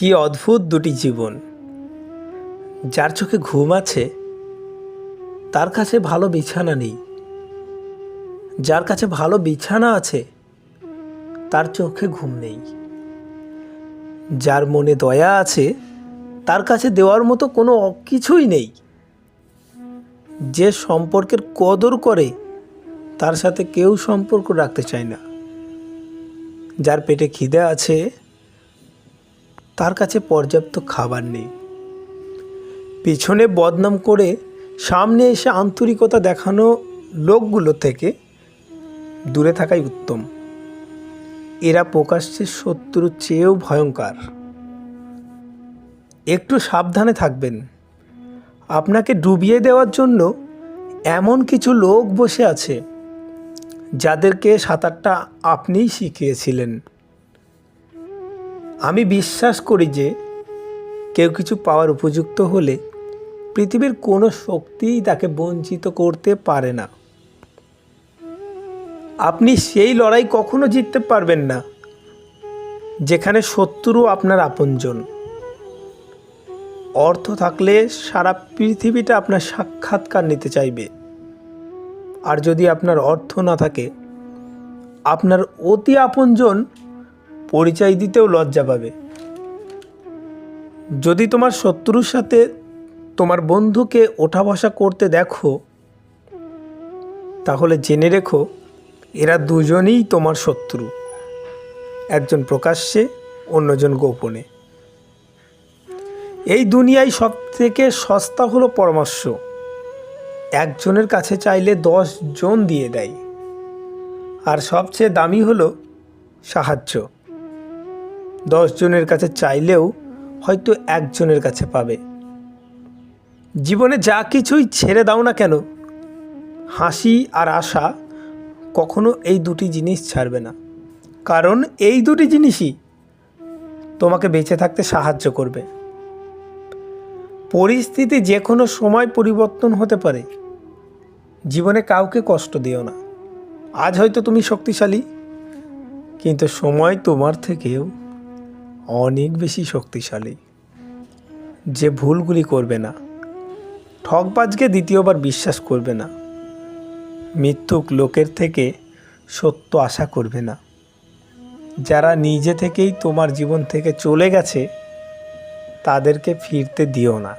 কি অদ্ভুত দুটি জীবন। যার চোখে ঘুম আছে, তার কাছে ভালো বিছানা নেই। যার কাছে ভালো বিছানা আছে, তার চোখে ঘুম নেই। যার মনে দয়া আছে, তার কাছে দেওয়ার মতো কোনো কিছুই নেই। যে সম্পর্কের কদর করে, তার সাথে কেউ সম্পর্ক রাখতে চায় না। যার পেটে খিদে আছে তার কাছে পর্যাপ্ত খাবার নেই। পিছনে বদনাম করে সামনে এসে আন্তরিকতা দেখানো লোকগুলো থেকে দূরে থাকাই উত্তম। এরা প্রকাশ্যে শত্রুর চেয়েও ভয়ঙ্কর। একটু সাবধানে থাকবেন। আপনাকে ডুবিয়ে দেওয়ার জন্য এমন কিছু লোক বসে আছে, যাদেরকে সাঁতারটা আপনিই শিখিয়েছিলেন। আমি বিশ্বাস করি যে কেউ কিছু পাওয়ার উপযুক্ত হলে পৃথিবীর কোনো শক্তিই তাকে বঞ্চিত করতে পারে না। আপনি সেই লড়াই কখনো জিততে পারবেন না, যেখানে শত্রু আপনার আপনজন। অর্থ থাকলে সারা পৃথিবীটা আপনার সাক্ষাৎকার নিতে চাইবে। আর যদি আপনার অর্থ না থাকে, আপনার অতি আপনজন পরিচয় দিতেও লজ্জা পাবে। যদি তোমার শত্রুর সাথে তোমার বন্ধুকে ওঠা বসা করতে দেখো, তাহলে জেনে রেখো, এরা দুজনেই তোমার শত্রু। একজন প্রকাশ্যে, অন্যজন গোপনে। এই দুনিয়ায় সব থেকে সস্তা হলো পরামর্শ। একজনের কাছে চাইলে দশ জন দিয়ে দেয়। আর সবচেয়ে দামি হলো সাহায্য। জনের কাছে চাইলেও হয়তো একজনের কাছে পাবে। জীবনে যা কিছুই ছেড়ে দাও না কেন, হাসি আর আশা কখনো এই দুটি জিনিস ছাড়বে না। কারণ এই দুটি জিনিসই তোমাকে বেঁচে থাকতে সাহায্য করবে। পরিস্থিতি যে কোনো সময় পরিবর্তন হতে পারে। জীবনে কাউকে কষ্ট দিও না। আজ হয়তো তুমি শক্তিশালী, কিন্তু সময় তোমার থেকেও অনেক বেশি শক্তিশালী। যে ভুলগুলি করবে না, ঠকবাজকে দ্বিতীয়বার বিশ্বাস করবে না, মিথ্যুক লোকের থেকে সত্য আশা করবে না। যারা নিজে থেকেই তোমার জীবন থেকে চলে গেছে, তাদেরকে ফিরতে দিও না।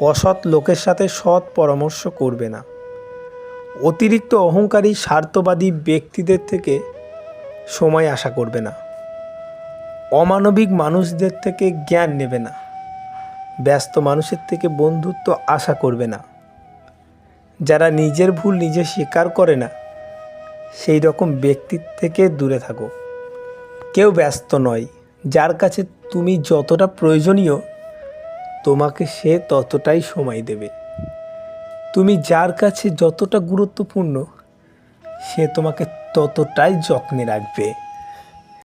অসৎ লোকের সাথে সৎ পরামর্শ করবে না। অতিরিক্ত অহংকারী, স্বার্থবাদী ব্যক্তিদের থেকে সময় আশা করবে না। অমানবিক মানুষদের থেকে জ্ঞান নেবে না। ব্যস্ত মানুষের থেকে বন্ধুত্ব আশা করবে না। যারা নিজের ভুল নিজে স্বীকার করে না, সেই রকম ব্যক্তির থেকে দূরে থাকো। কেউ ব্যস্ত নয়, যার কাছে তুমি যতটা প্রয়োজনীয়, তোমাকে সে ততটাই সময় দেবে। তুমি যার কাছে যতটা গুরুত্বপূর্ণ, সে তোমাকে ততটাই যত্নে রাখবে।